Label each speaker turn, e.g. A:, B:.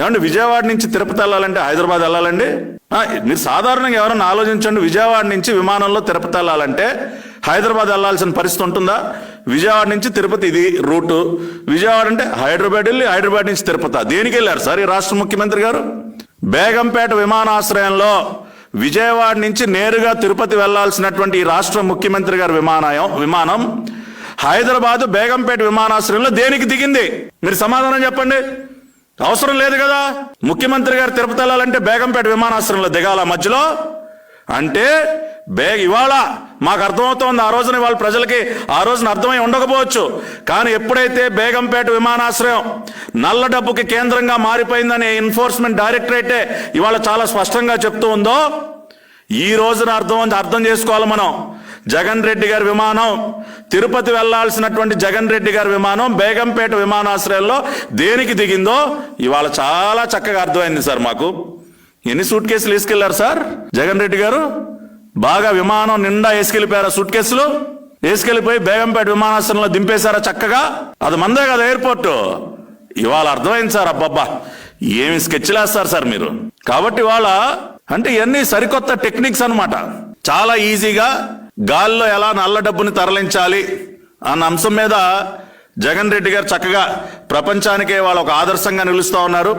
A: ఏమంటే విజయవాడ నుంచి తిరుపతి వెళ్ళాలంటే హైదరాబాద్ వెళ్ళాలండి? మీరు సాధారణంగా ఎవరైనా ఆలోచించండి విజయవాడ నుంచి విమానంలో తిరుపతి వెళ్ళాలంటే హైదరాబాద్ వెళ్ళాల్సిన పరిస్థితి ఉంటుందా? విజయవాడ నుంచి తిరుపతి ఇది రూటు. విజయవాడ అంటే హైదరాబాద్ వెళ్ళి హైదరాబాద్ నుంచి తిరుపతి. దేనికి వెళ్ళారు సార్ ఈ రాష్ట్ర ముఖ్యమంత్రి గారు? బేగంపేట విమానాశ్రయంలో విజయవాడ నుంచి నేరుగా తిరుపతి వెళ్ళాల్సినటువంటి ఈ రాష్ట్ర ముఖ్యమంత్రి గారి విమానయం విమానం హైదరాబాద్ బేగంపేట విమానాశ్రయంలో దేనికి దిగింది? మీరు సమాధానం చెప్పండి. అవసరం లేదు కదా? ముఖ్యమంత్రి గారు తిరుపతి వెళ్ళాలంటే బేగంపేట విమానాశ్రయంలో దిగాల మధ్యలో? అంటే బేగ ఇవాళ మాకు అర్థమవుతోంది ఆ రోజున ఇవాళ ప్రజలకి ఆ రోజున అర్థమై ఉండకపోవచ్చు. కానీ ఎప్పుడైతే బేగంపేట విమానాశ్రయం నల్ల డబ్బుకి కేంద్రంగా మారిపోయిందని ఎన్ఫోర్స్మెంట్ డైరెక్టరేటే ఇవాళ చాలా స్పష్టంగా చెప్తూ ఉందో ఈ రోజున అర్థం అర్థం చేసుకోవాలి మనం. జగన్ రెడ్డి గారి విమానం తిరుపతి వెళ్ళాల్సినటువంటి జగన్ రెడ్డి గారి విమానం బేగంపేట విమానాశ్రయంలో దేనికి దిగిందో ఇవాళ చాలా చక్కగా అర్థమైంది సార్ మాకు. ఎన్ని సూట్ కేసులు వేసుకెళ్ళారు సార్ జగన్ రెడ్డి గారు? బాగా విమానం నిండా వేసుకెళ్ళిపోయారా సూట్ కేసులు వేసుకెళ్ళిపోయి బేగంపేట విమానాశ్రయంలో దింపేశారా చక్కగా? అది మందే కదా ఎయిర్పోర్ట్ ఇవాళ అర్థమైంది సార్ అబ్బబ్బా. ఏమి స్కెచ్ లేస్తారు సార్ మీరు. కాబట్టి ఇవాళ అంటే ఇవన్నీ సరికొత్త టెక్నిక్స్ అన్నమాట. చాలా ఈజీగా గాల్లో ఎలా నల్ల డబ్బుని తరలించాలి అన్న అంశం మీద జగన్ రెడ్డి గారు చక్కగా ప్రపంచానికే వాళ్ళు ఒక ఆదర్శంగా నిలుస్తూ ఉన్నారు.